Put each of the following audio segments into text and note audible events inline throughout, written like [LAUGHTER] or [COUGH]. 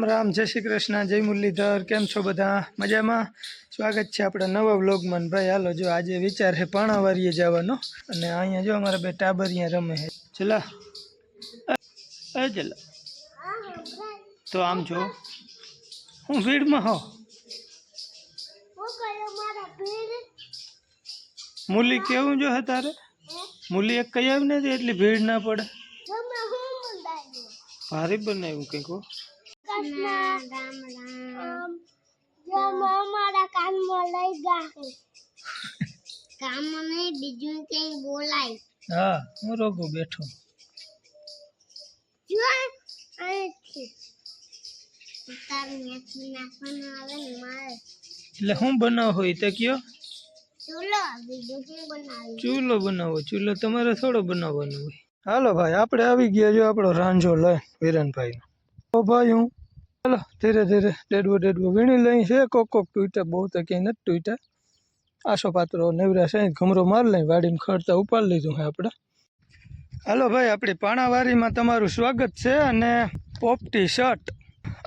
રામ રામ જય શ્રી કૃષ્ણ જય મુરલીધર કેમ છો બધા? મજામાં? સ્વાગત છે આપણા નવા વ્લોગમાં. ભાઈ હાલો જો આજે વિચાર છે પાણાવારીએ જવાનો. અને અહીંયા જો અમારા બે ટાબરિયા રમે છે. ચલા. ચલા. તો આમ જો. હું ભીડમાં હો મૂલી કેવું જો હે તારે? મૂલી એક કઈ આવી નથી એટલી ભીડ ના પડે. ભારે બનાવ્યું કંઈક હો. અમારા કાનમાં લઈ ગયા કામમાં નહીં બીજું કઈ બોલાય. હા હું રોગો બેઠો. જો અહીંથી. મારે. એટલે શું બનાવો હોય તે કયો? ચૂલો બનાવો? ચૂલો તમારે થોડો બનાવવાનો હોય. હાલો ભાઈ આપણે આવી ગયા જો આપણો રાંજો લઈ વિરનભાઈ ઓ ભાઈ હું ચાલો ધીરે ધીરે ડેડવો ડેડવો વીણી લઈ છે, કોક કોક ટૂટા બહુ તો ક્યાંય નથી ટૂટા આસો પાત્રો નેવરા છે ઘમરો માર લઈ વાડીને ખડતા ઉપાડી લીધું છે આપણે. હાલો ભાઈ, આપણી પાણાવારીમાં તમારું સ્વાગત છે અને પોપટી શર્ટ.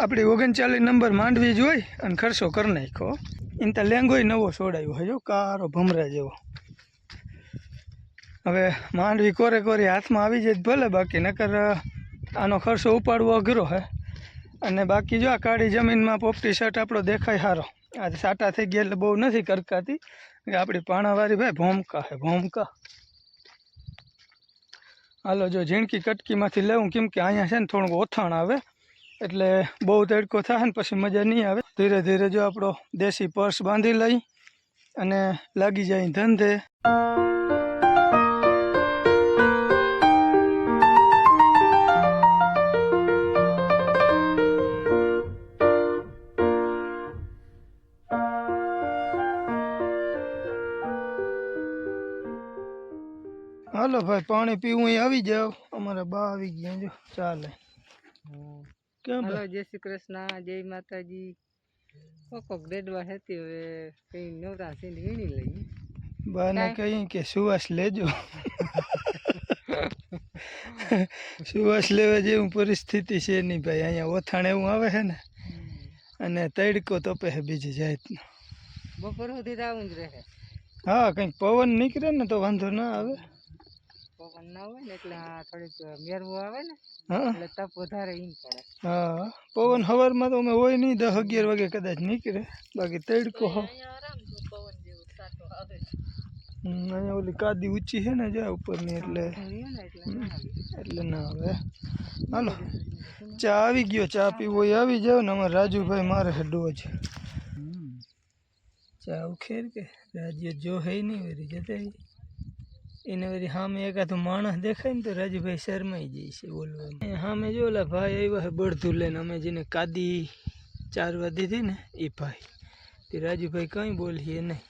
આપણી ઓગણચાલીસ નંબર માંડવી જોઈ અને ખર્ચો કરી નાખ્યો. એને તો લેંગોય નવો છોડાયો હજુ કારો ભમરા જેવો. હવે માંડવી કોરે કોરી હાથમાં આવી જાય ભલે, બાકી નકર આનો ખર્ચો ઉપાડવો અઘરો હે અને બાકી જો આ કાળી જમીનમાં પોપટી શર્ટ આપણો દેખાય સારો આજે સાટા થઈ ગયા એટલે બહુ નથી કરકાતી. આપણી પાણાવાળી ભાઈ ભોમકા હે, ભોમકા. હાલો, જો ઝીણકી કટકીમાંથી લેવું કેમ કે અહીંયા છે ને થોડુંક ઓથાણ આવે, એટલે બહુ તડકો થાય ને પછી મજા નહીં આવે. ધીરે ધીરે જો આપણો દેશી પર્સ બાંધી લઈ અને લાગી જાય ધંધે. હાલો ભાઈ પાણી પીવું અહીં આવી જાવ અમારા બા આવી ગયા જો ચાલે. કેમ ભાઈ? જય શ્રી કૃષ્ણ જય માતાજી. કોક ડેડવા હતી હવે કઈ નવરા સિંધ વીણી લઈ બાને કહી કે સુવાસ લેજો. સુવાસ લેવા જેવું પરિસ્થિતિ છે નહીં ભાઈ અહીંયા ઓથાણ એવું આવે છે ને અને તડકો તપે છે બીજી જાતનો. બપોર સુધી આવું જ રહે. હા કંઈક પવન નીકળે ને તો વાંધો ના આવે. પવન ના હોય ને એટલે આ થોડીક મેરવું આવે ને હા? એટલે તપ વધારે ઈન પડે. હા પવન સવારમાં તો અમે હોય નહીં દસ અગિયાર વાગે કદાચ નીકળે બાકી તડકો હો અહીંયા આરામ જો પવન જેવું સાટો આવે હમ, અહીંયા ઓલી કાદી ઊંચી છે ને જ્યાં ઉપરની એટલે રહ્યું ને એટલે ના આવે. એટલે ના આવે. હાલો ચા આવી ગયો ચા પીવો હોય આવી જાવ ને અમારે રાજુભાઈ મારે છે ડોજ. ચા ઉખેર કે? રાજ્ય જો હે નહીં વરી જતા ઈ. એને વરી સામે એકાદું માણસ દેખાય ને તો રાજુભાઈ શરમાઈ જાય છે બોલવામાં. સામે જો ઓલા ભાઈ આવ્યા બળધું લઈને અમે જેને કાદી ચારવા દીધી ને એ ભાઈ. તે રાજુભાઈ કંઈ બોલીએ નહીં.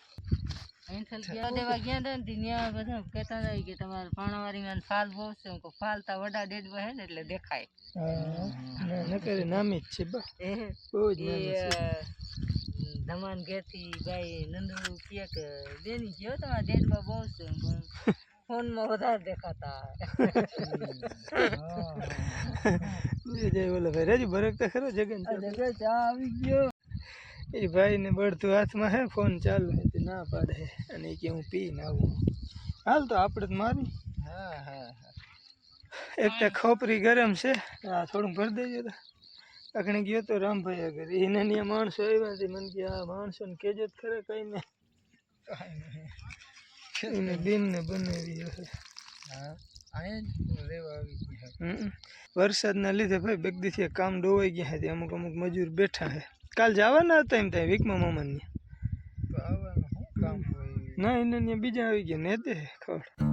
દેવા ગયા હતા ને ત્યાં બધા કહેતા હતા કે તમારે પાણાવાળીમાં ફાલ બહુ છે હું કહું, ફાલ તા વડા દેડવા હે ને એટલે દેખાય. નકરે નામી જ છે બહુ જ નામી છે. ધમાન ઘેરથી ભાઈ નંદુ કહે કે બેની ગયો તમારા દેડમાં બહુ છે. પણ ફોનમાં વધારે દેખાતા. જય ઓલા ભાઈ રાજુ ભરકતા ખરો જગન ચા આવી ગયો. એ ભાઈને બળતું હાથમાં હે ફોન ચાલુ હે તે ના પાડે અને કે હું પીને આવું. હાલ તો આપણે જ મારી. હા હા એક તો ખોપરી ગરમ છે. આ થોડું ભરી દેજો તો. અખણે ગયો તો રામભાઈ આગળ એને ત્યાં માણસો આવ્યા છે. મને કે આ માણસોને કેજો જ ખરે કઈ ને. એને બેનને બનાવી હશે. હા અહીંયા રેવા આવી ગયા હમ. વરસાદના લીધે ભાઈ બેગદીથી કામ ડોવાઈ ગયા છે. અમુક અમુક મજૂર બેઠા છે. કાલ જવાના હતા એમ ત્યાં વીકમાં મામાની ના એને બીજા આવી ગયા. ને તે ખબર.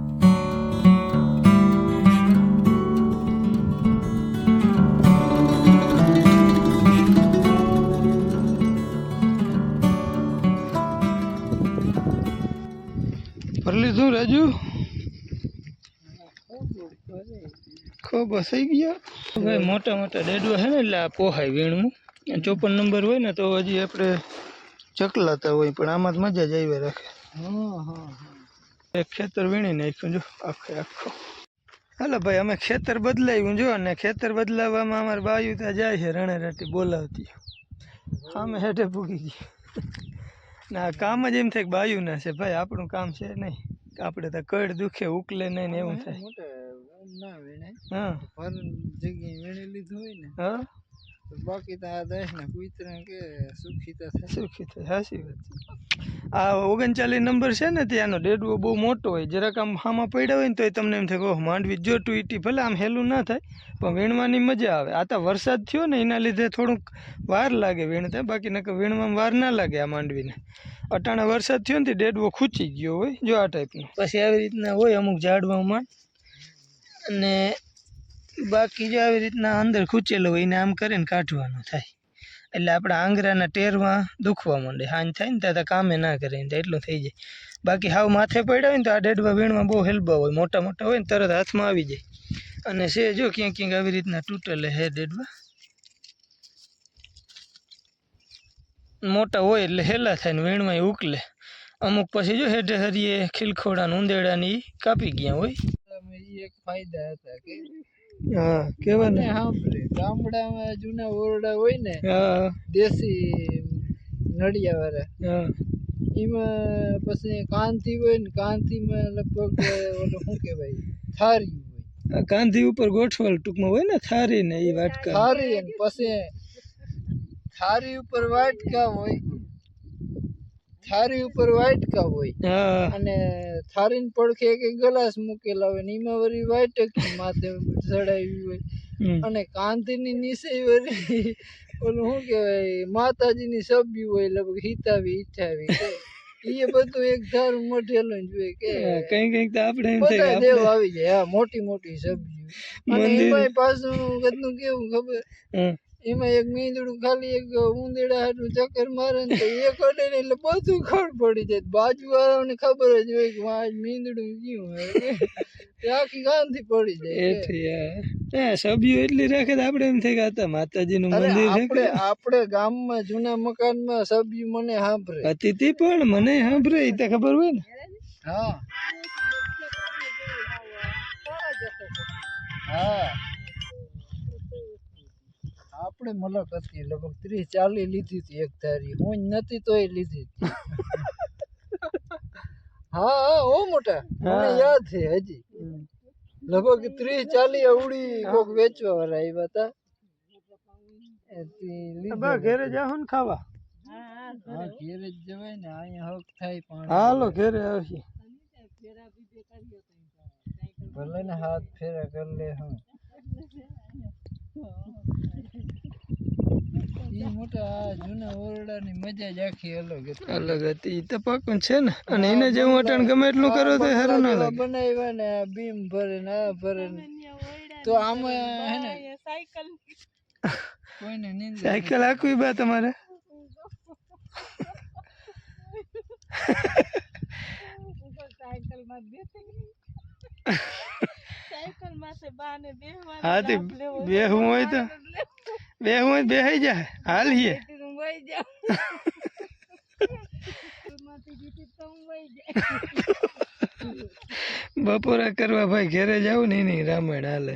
ભરી લીધું રાજુ? ખૂબ હસાઈ ગયા ભાઈ મોટા મોટા ડેડવા છે ને, એટલે આ પોહાય વીણવું. ચોપન નંબર હોય ને, તો હજી આપણે ચકલાતા હોય, પણ આમાં જ મજા જ આવી રાખે. એક ખેતર વીણી નાખ્યું, જો, આખે આખો. હાલો ભાઈ, અમે ખેતર બદલાવ્યું જો, અને ખેતર બદલાવવામાં અમારે બાયું ત્યાં જાય છે, રણે રાટી બોલાવતી. સામે હેઠે પૂગી ગઈ ના કામ જ એમ થાય કે બાયું ના છે. ભાઈ આપણું કામ છે નહીં. આપણે તો કડ દુખે ઉકલે નહીં ને એવું થાય. હા જગ્યાએ વેણી લીધું હોય ને હા? બાકી તો આ દસ ને કુતરા કે સુખી તો થાય સુખી સાચી વાત છે આ ઓગણચાલીસ નંબર છે ને ત્યાંનો ડેડવો બહુ મોટો હોય જરાક આમ હામાં પડ્યા હોય ને તોય તમને એમ થાય કે ઓહ માંડવી જો ટુઈટી ભલે આમ હેલું ના થાય પણ વીણવાની મજા આવે. આ તો વરસાદ થયો ને એના લીધે થોડુંક વાર લાગે વીણતા બાકી નકર વીણવામાં વાર ના લાગે આ માંડવીને. અટાણે વરસાદ થયો ને તે ડેડવો ખૂચી ગયો હોય જો આ ટાઈપનો પછી આવી રીતના હોય અમુક ઝાડવામાં અને બાકી જો આવી રીતના અંદર ખૂંચેલો હોય, એને આમ કરીને કાઢવાનું થાય. એટલે આપણા આંગળાના ટેરમાં દુખવા માંડે. હાંજ થાય ને ત્યાં કામે ના કરે ને એટલું થઈ જાય. બાકી હાવ માથે પડ્યા હોય ને તો આ ડેડવા વીણમાં બહુ હેલબા હોય. મોટા મોટા હોય ને તરત હાથમાં આવી જાય. અને છે જો ક્યાંક ક્યાંક આવી રીતના તૂટેલે હે ડેડવા. મોટા હોય એટલે હેલા થાય ને વીણમાં ઉકલે. અમુક પછી જો હેઠે હરીએ ખીલખોડા ને ઉંદેડા ને કાપી ગયા હોય. એક ફાયદા હતા કે હા કેવા ને. સાંભળે ગામડામાં જૂના ઓરડા હોય ને હા. દેશી નડિયા વાળા હા. એમાં પછી કાંતિ હોય ને કાંતિમાં લગભગ ઓલો શું કહેવાય થારી હોય. આ ગાંધી ઉપર ગોઠવલ ટૂંકમાં હોય ને થારી ને એ વાટકા. થારી પછી થારી ઉપર વાટકા હોય થારી ઉપર વાટકા હોય. અને અને થારીને પડખે એક ગ્લાસ મૂકેલા હોય ને એમાં વળી વાટકી માથે ચડાવી હોય. અને કાંતિની નીચે વળી ઓલું શું કહેવાય માતાજીની સભ્ય હોય લગભગ હિતાવી ઈચ્છાવી. એ બધું એક ધારું મઢેલું જ હોય કે કઈ કઈ કંઈક તો આપણે એમ થાય બધા દેવ આવી જાય. હા મોટી મોટી સબ્જી અને એમાં પાછું કેટલું કેવું ખબર. એમાં એક મીંદડું ખાલી એક ઉંદેડા હાટું ચક્કર મારે ને એક એ એટલે બધું ખડ પડી જાય. બાજુ વાળાને ખબર જ હોય કે આ મીંદડું ગયું આખી ગાંધી પડી જાય. એથી હા સભ્યો એટલી રાખે તો આપણે એમ થાય કે હતા તો માતાજીનું મંદિર આપણે આપણે ગામમાં જૂના મકાનમાં સભ્ય મને સાંભળે. અતિથિ પણ મને સાંભળે એ તો ખબર હોય ને. હા. હા. આપણે મલક હતી લગભગ ત્રીસ ચાલી લીધી હતી એક ધારી. હું નથી તોય લીધી હતી. [LAUGHS] હા હા ઓ મોટા. મને યાદ છે હજી. લગભગ ત્રીસ ચાલીસ અવડી કોક વેચવા વાળા આવ્યા હતા ઘેરે જાઓ ને ખાવા. હા ઘેરે જ જવાય ને. અહીંયા હક થાય પણ. હાલો ઘેરે આવશે ભલે ને હાથ ફેરા કરી લે હું. ઈ મોટા જૂના ઓરડાની મજા જ આખી અલગ હતી. અલગ હતી. ઈ તો પાકું છે ને. અને એને જેવું અટાણ ગમે એટલું કરો તો સારું ના લાગે. બનાવ્યા ને આ બીમ ભરે ને આ ભરે ને. તો આમાં હે ને કોઈને નીંદ સાયકલ આખવી બા તમારે? હા તે બેહવું હોય તો બેહવું હોય તો બેહાઈ જાય. હાલીએ બપોરા કરવા ભાઈ ઘેરે જાવ ને એની રામાયણ હાલે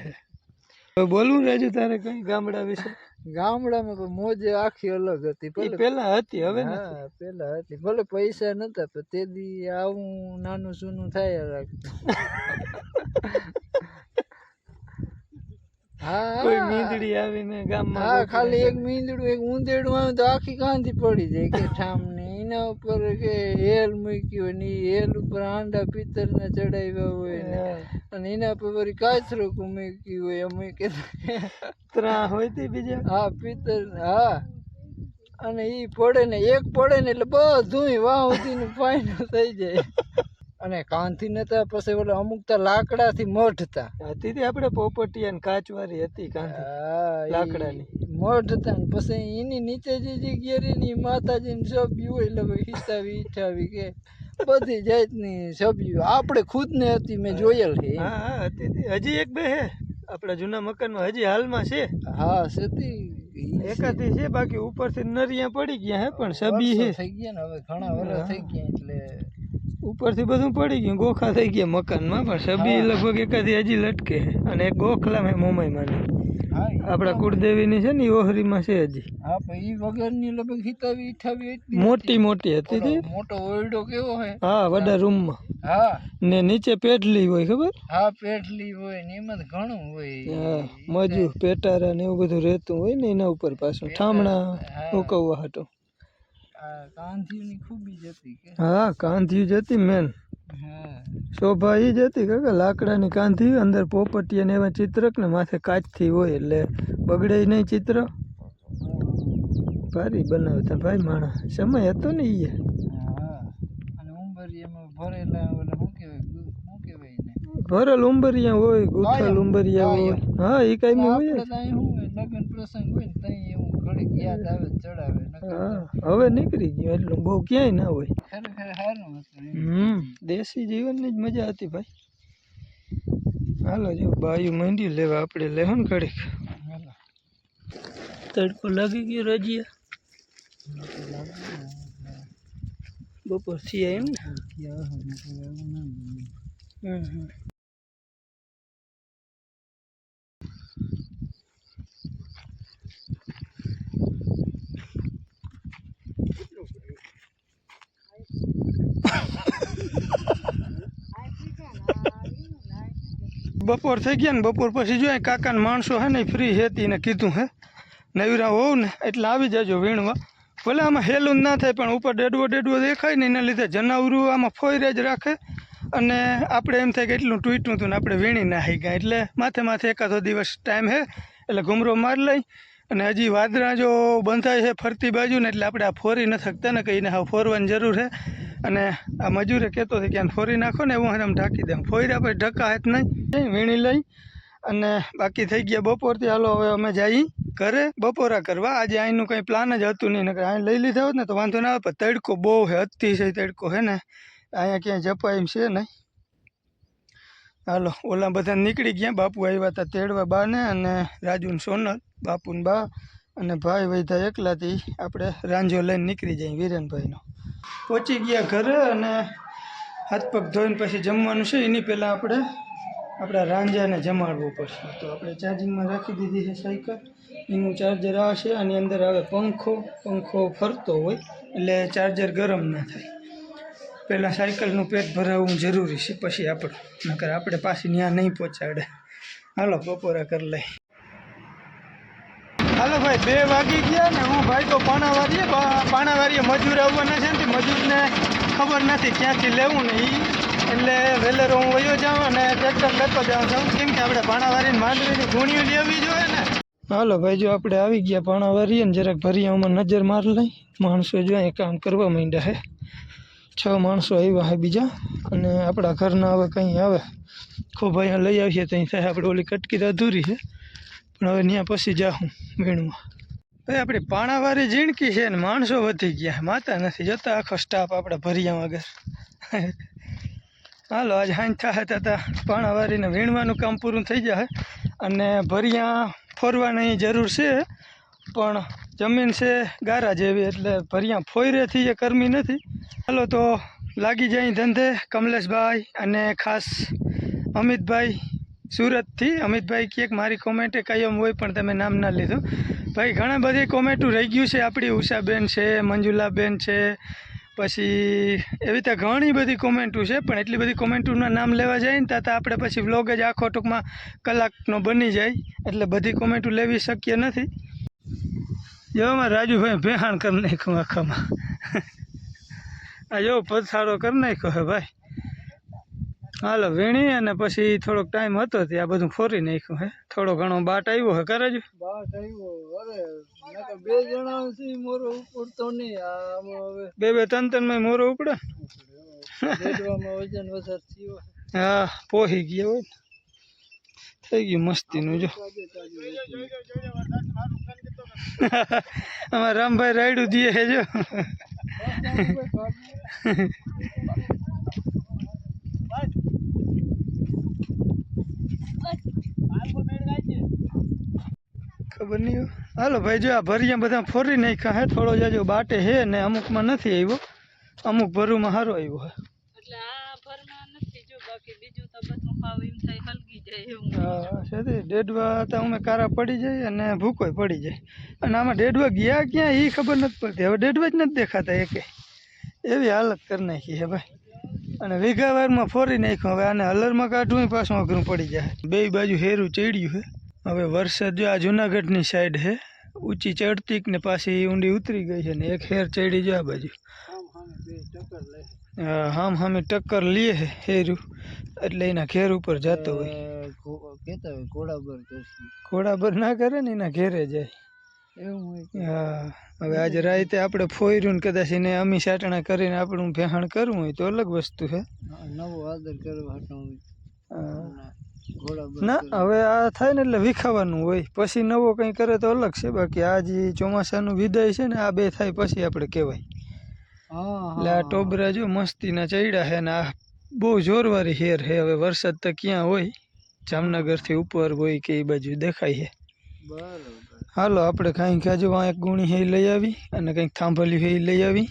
બોલવું રાજુ તારે કઈ ગામડા વિશે? ગામડામાં તો મોજ આખી અલગ હતી ભલે પેલા હતી હવે હા પેલા હતી. ભલે પૈસા નતા પણ તે દી આવું નાનું સૂનું થાય રાખતું [LAUGHS] હા મીંદડી આવીને ગામમાં ખાલી એક મીંદડું એક ઉંદેડું આવે તો આખી કાંધી પડી જાય કે ઠામ ને એના ઉપર કે હેલ મૂક્યું હોય ને હેલ ઉપર આંડા પિત્તર ને ચડાવ્યા હોય ને. અને એના પર વળી કાચરો મૂક્યું હોય અમે કે ત્રા હોય તે બીજા? હા પિત્તર હા. અને એ પડે ને એક પડે ને એટલે બધું વાહ સુધીનું ફાઇનલ થઈ જાય. અને કાંથી નતા પછી ઓલા અમુક તો લાકડાથી મઢતા. હતી તે આપણે પોપટી અને કાચવારી હતી કાંથી લાકડાની. મઠ પછી એની નીચે જે જગ્યા ની માતાજીની હોય એટલે હિસાવી ઈઠાવી કે બધી જાતની સબ્જી આપણે ખુદ ને હતી મેં જોયેલ છે. હા હા હતી હજી એક બે હે. આપણા જૂના મકાનમાં હજી હાલમાં છે. હા સતી. એકાદી છે બાકી ઉપરથી નરિયા પડી ગયા હે પણ સબી હે થઈ ગયા ને હવે ઘણા વર્ષ થઈ ગયા એટલે ઉપરથી બધું પડી ગયું. ગોખા થઈ ગયા મકાનમાં પણ સબી લગભગ એકાદી હજી લટકે અને એક ગોખલા મેં મુંબઈમાં આપણા કુળદેવીની છે ને ઓહરીમાં છે હજી. એ વગરની લગભગ હિતાવી મોટી મોટી હતી તે. મોટો ઓરડો કેવો હે? હા વડા રૂમમાં. હા. ને નીચે પેટલી હોય ખબર? હા પેટલી હોય ને એમાં ઘણું હોય. હા મજૂર પેટારા ને એવું બધું રહેતું હોય ને એના ઉપર પાછું. ઠામણા. ઉકવવા હતું કાંધીની ખૂબી જ હતી કે? હા કાંધી જ હતી મેન હા. શોભા એ જ હતી કાકા લાકડાની કાંધી અંદર પોપટી અને એવા ચિત્રક ને માથે કાચથી હોય એટલે બગડે નહીં ચિત્ર. ભારી બનાવતા ભાઈ માણસ. સમય હતો ને અને ઉંબરિયામાં ભરેલા ઓલા શું કહેવાય શું કહેવાય ને ભરેલ ઉંબરિયા હોય ગુથલ ઉંબરિયા હોય. હા એ કઈ હોય લગ્ન પ્રસંગ હોય હવે નીકળી ગયું એટલું બહુ ક્યાંય ના હોય ખરેખર સારું હતું એમ. હમ દેશી જીવનની જ મજા હતી ભાઈ હાલો જો બાયું મંડી લેવા આપણે લેહો ને ઘડીક હાલો. તડકો લાગી ગયો રજીયા બપોરથી એમ ને ક્યાં હોય નકર એવું ના બને. હમ હમ. બપોર થઈ ગયા ને, બપોર પછી જો કાકાના માણસો હે ને ફ્રી હેતી ને કીધું હે નવીરા હોવ ને, એટલે આવી જજો વીણવા. ભલે આમાં હેલું ના થાય, પણ ઉપર ડેડવો ડેડવો દેખાય ને, એના લીધે જનાવરું આમાં ફોઈરે જ રાખે. અને આપણે એમ થાય કે એટલું તૂટ્યું હતું ને, આપણે વીણી નાખી ગયા. એટલે માથે માથે એકાદો દિવસ ટાઈમ હે, એટલે ઘૂમરો માર લઈ. અને હજી વાદળા જો બંધાય છે ફરતી બાજુ ને, એટલે આપણે આ ફોરી ન શકતા ને કહીને હા ફોરવાની જરૂર છે અને આ મજૂરે કહેતો હતો કે આને ફોરી નાખો ને એવું આમ ઢાંકી દઉં. ફોર્યા પછી ઢકા હેત નહીં વીણી લઈ અને બાકી થઈ ગયા બપોરથી. હાલો, હવે અમે જઈ ઘરે બપોરા કરવા. આજે અહીંનું કંઈ પ્લાન જ હતું નહીં. નકર અહીં લઈ લીધા હોત ને તો વાંધો ના આવે. પણ તડકો બહુ છે, અતિશય તડકો છે ને. અહીંયા ક્યાંય જપાય એમ છે નહીં. હાલો, ઓલા બધા નીકળી ગયા. બાપુ આવ્યા હતા તેડવા બાને અને રાજુન સોનલ બાપુ બા અને ભાઈ વૈધા એકલાથી આપણે રાંજો લઈને નીકળી જાય વિરેનભાઈનો. પહોંચી ગયા ઘરે અને હાથ પગ ધોઈને પછી જમવાનું છે. એની પહેલાં આપણે આપણા રાંજાને જમાડવું પડશે. તો આપણે ચાર્જિંગમાં રાખી દીધી છે સાયકલ. એનું ચાર્જર આ છે, આની અંદર આવે પંખો. પંખો ફરતો હોય એટલે ચાર્જર ગરમ ના થાય. પહેલાં સાયકલનું પેટ ભરાવવું જરૂરી છે. પછી આપણે, નકર આપણે પાછી ત્યાં નહીં પહોંચાડે. હાલો, બપોરા કરી લઈ હાલો ભાઈ, બે વાગી ગયા ને હું ભાઈ તો પાણાવારીએ પાણાવારીએ મજૂર આવવાના છે ને મજૂરને ખબર નથી ક્યાંથી લેવું ને એ એટલે વેલેરો હું વયો જાઉં અને ટ્રેક્ટર લેતો જાઉં છું. કેમ કે આપણે પાણાવારીને માંડવીની ગુણીઓ લેવી જોઈએ ને. હાલો ભાઈ, જો આપણે આવી ગયા પાણાવારીએ ને જરાક ભરિયામાં નજર માર લઈ. માણસો જો અહીં કામ કરવા માંડ્યા હે છ માણસો આવ્યા હે બીજા. અને આપણા ઘરના હવે કંઈ આવે. ખૂબ અહીંયા લઈ આવીએ ત્યાં થાય, આપણે ઓલી કટકી અધૂરી છે. પણ હવે ત્યાં પછી જાઉં વીણવા. ભાઈ આપણી પાણાવારી જીણકી છે ને માણસો વધી ગયા. માતા નથી જતા, આખો સ્ટાફ આપણે ભર્યા વગર. હાલો, આજ હાંજ થાય હતા પાણાવારીને વીણવાનું કામ પૂરું થઈ જાય અને ભરિયા ફોરવાની જરૂર છે, પણ જમીન છે ગારા જેવી, એટલે ભરિયા ફોયરેથી એ કરમી નથી. હાલો, તો લાગી જાય ધંધે કમલેશભાઈ અને ખાસ અમિતભાઈ. સુરતથી અમિતભાઈ ક્યાંક મારી કોમેન્ટે કાયમ હોય પણ તમે નામ ના લીધું. ભાઈ, ઘણા બધી કોમેન્ટો રહી ગયું છે. આપણી ઉષાબેન છે, મંજુલાબેન છે, પછી એવી રીતે ઘણી બધી કોમેન્ટો છે, પણ એટલી બધી કોમેન્ટોના નામ લેવા જાય ને ત્યાં આપણે પછી વ્લોગ જ આખો ટૂંકમાં કલાકનો બની જાય, એટલે બધી કોમેન્ટો લેવી શક્ય નથી. અમારે રાજુભાઈ ભેહાણ કરી નાખ્યું આખામાં. આ જો પથારો કરી નાખ્યો હે ભાઈ. હાલો વીણી અને પછી થોડોક ટાઈમ હતો તે આ બધું ફોરી નાખ્યું હે. થોડો ઘણો બાટ આવ્યો હે કરે જ બાટ આવ્યો અરે બે જણા છે મોરો ઉપડતો નહીં. આમ હવે બે બે ત્રણ ત્રણમાં મોરો ઉપડે બેડવામાં વજન વધાર થયો. હા પોહી ગયો હોય થઈ ગયું મસ્તીનું જો. અમારા રામભાઈ રાયડું હે જો ખબર નહીં હાલો ભાઈ જો આ ભરિયા બધા ફોરી નાખ્યા હે થોડો જાજો બાટે હે ને અમુકમાં નથી આવ્યો. અમુક ભરુંમાં સારો આવ્યો હે. ડેડવા તો અમે કારા પડી જાય અને ભૂકોય પડી જાય. અને આમાં ડેડવા ગયા ક્યાં એ ખબર નથી પડતી. હવે ડેડવા જ નથી દેખાતા એક. એવી હાલત કરી નાખી હે ભાઈ. અને વીઘાવારમાં ફોરી નાખ્યું. હવે આને હલરમાં કાઢવું પાછું અઘરું પડી જાય. બે બાજુ હેરું ચડ્યું છે. હવે વરસાદ જો આ જુનાગઢની સાઈડ છે. ઊંચી ચડતી ને પાછી ઊંડી ઉતરી ગઈ છે ને એક હેર ચડી જો આ બાજુ. હામ હામે ટક્કર લે હે હેરું. એટલે એના ઘેર ઉપર જતો હોય. ઘોડાબર ના કરે ને એના ઘેરે જાય. હા હવે આજે રાતે આપણે ફોયરું ને કદાચ એને અમી સાટણા કરીને આપણું ભેહાણ કરવું હોય તો અલગ વસ્તુ છે નવો આદર કરવા ના હવે આ થાય ને એટલે વિખાવાનું હોય. પછી નવો કંઈ કરે તો અલગ છે. બાકી આ જે ચોમાસાનું વિદાય છે ને આ બે થાય પછી આપણે કહેવાય. એટલે આ ટોબરા જો મસ્તીના ચડ્યા છે ને આ બહુ જોરવારી હેર છે હવે વરસાદ તો ક્યાં હોય? જામનગરથી ઉપર હોય કે એ બાજુ દેખાય છે બરોબર. હાલો, આપણે કાંઈક હજુ એક ગુણી હે લઈ આવી અને કંઈક થાંભલ્યું હે લઈ આવી.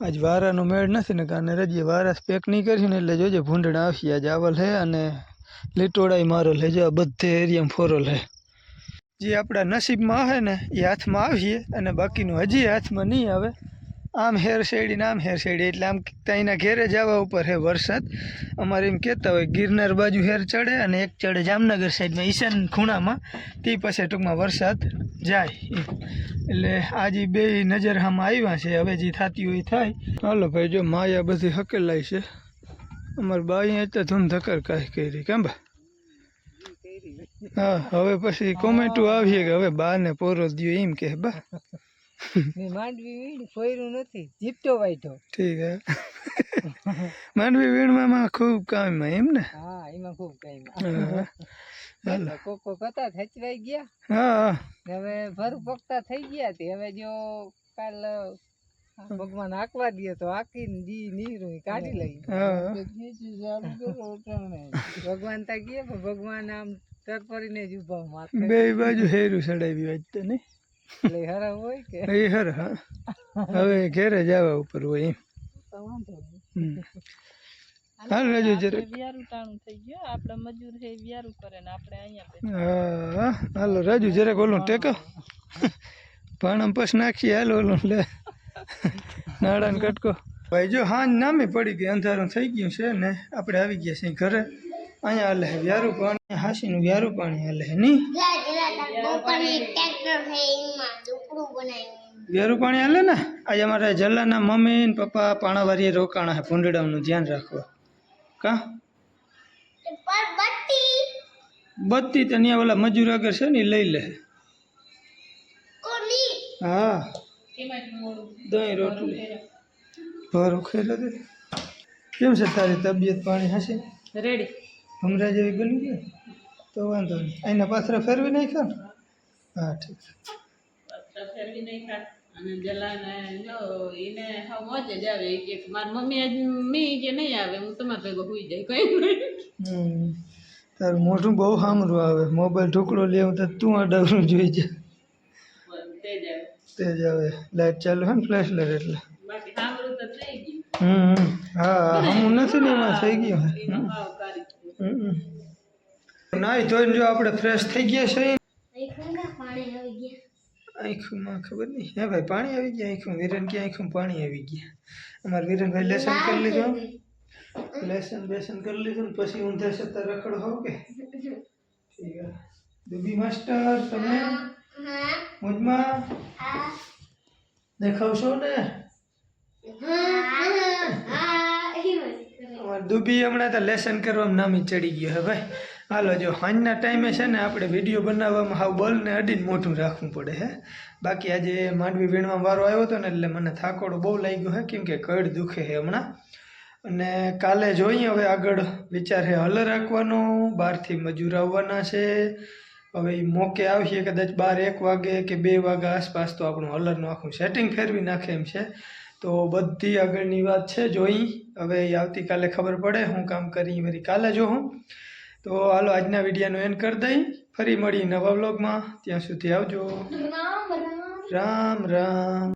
આજ વારાનો મેળ નથી ને કારણે રજીએ વારા પેક નહીં કરી ને એટલે જોજે ભૂંડણા આવશે. આજ આવલ હે અને લીટોડાઈ મારો હે જો આ બધે એરિયામાં ફોરલ હે. જે આપણા નસીબમાં આવે ને, એ હાથમાં આવીએ અને બાકીનું હજી હાથમાં નહીં આવે. આમ હેર શેડી ને આમ હેર શેડી એટલે આમ ત્યાંના ઘેરે જવા ઉપર હે વરસાદ. અમારે એમ કહેતા હોય, ગિરનાર બાજુ હેર ચડે અને એક ચડે જામનગર સાઈડમાં, ઈશાન ખૂણામાં. તે પછી ટૂંકમાં વરસાદ જાય એટલે આજે બે નજર આમાં આવ્યા છે, હવે જે થતી હોય થાય. હાલો ભાઈ, જો માયા બધી હકેલાઈ છે. અમારી બાઈ તો ધૂમધકર કાંઈ કરી, કેમ બા હા, હવે પછી કોમેન્ટો આવીએ કે હવે બાને પોરો દ્યો એમ કે બા [LAUGHS] માંડવી વીણ ફોયરું નથી જીપતો વાઈટો ઠીક હે. [LAUGHS] માંડવી વીણવામાં ખૂબ કામ એમ ને? હા એમાં ખૂબ કામ હા. હાલો. કોકો કતા થચવાઈ ગયા. હા હવે ભર પકતા થઈ ગયા તે હવે જો કાલ ભગવાન આકવા દે તો આકીને જી નીરું કાઢી લઈ. ભગવાન તા ગયા પણ ભગવાન આમ ટરપરીને જ ઊભા બે બાજુ હેરું ચડાવી આજ તો નહીં એ હર હવે ઘેરે જવા ઉપર હોય એમ. હાલ રાજુ અહીંયા હાલો રાજુ જરાક ઓલું ટેકો. ભાણમ પસ નાખીએ હાલો ઓલું લે. નાળાને કટકો. ભાઈ જો હાંજ નામે પડી ગઈ અંધારું થઈ ગયું છે ને આપણે આવી ગયા છીએ ઘરે. અહીંયા હાલે વ્યારું પાણી હાસીનું વ્યારું પાણી હાલે નહીં વ્યારું પાણી હાલે ને? આજે અમારા જલ્લાના મમ્મી ને પપ્પા પાણાવારીએ રોકાણા છે ભૂંડડાનું ધ્યાન રાખવા. કા? બત્તી તો ત્યાં ઓલા મજૂર આગળ છે ને લઈ લે હા. દહીં રોટલી. ભરું ખેર કેમ છે તારી તબિયત પાણી હશે? રેડી હમણાં જેવી બની ગઈ? તો વાંધો નહીં. અહીંના પાથરા ફેરવી નાખ્યા ને? હા ઠીક ફેરવી નાખ્યા અને જલાને જો એને હાવ મોજ જ આવે. કે મારી મમ્મી આજ મી કે નહીં આવે? હું તમારા ભેગો હુઈ જાય કઈ નહીં. હમ. તારું મોઢું બહુ સાંભળું આવે. મોબાઈલ ટુકડો લેવું તો તું અડાવરું જોઈ જા. તે જ આવે. લાઇટ ચાલુ હોય ને ફ્લેશ લાઈટ એટલે. હમ. હા હું નથી ને એમાં થઈ ગયું. હે. એનો ભાવ કાઢી હમ નાઈ ધોઈને જો આપણે ફ્રેશ થઈ ગયા છે અહીં ખંગા પાણી આવી ગયા. આંખમાં ખબર નહીં હે ભાઈ પાણી આવી ગયા? આંખમાં વિરન કે આંખમાં પાણી આવી ગયા? અમારા વિરનભાઈ લેસન કરી લીધું. લેસન બેસન કરી લીધું ને પછી ઊંધે સત્તા રખડ હોવ કે? ઠીક હે. દુબી માસ્ટર તમે? હા મુજમાં? હા. દેખાવશો ને? હા એ અમારે દુબી હમણાં તો લેસન કરવામાં નામી ચડી ગયો હે ભાઈ. હાલો જો સાંજના ટાઈમે છે ને આપણે વીડિયો બનાવવામાં હાવ બલને અડીને મોટું રાખવું પડે હે. બાકી આજે માંડવી વીણવામાં વારો આવ્યો હતો ને એટલે મને થાકોડો બહુ લાગ્યો હે, કેમ કે કડ દુખે છે હમણાં. અને કાલે જોઈએ હવે આગળ વિચાર હે હલર રાખવાનો, બહારથી મજૂર આવવાના છે. હવે એ મોકે આવશે કદાચ બાર એક વાગે કે બે વાગ્યા આસપાસ તો આપણું હલરનું આખું સેટિંગ ફેરવી નાખે એમ છે. તો બધી આગળની વાત છે, જોઈ. હવે આવતીકાલે ખબર પડે હું કામ કરી વળી કાલે જોઉં. તો હાલો આજના વિડીયાનું એન્ડ કરી દઈ. ફરી મળી નવા વ્લોગમાં. ત્યાં સુધી આવજો. રામ. રામ રામ.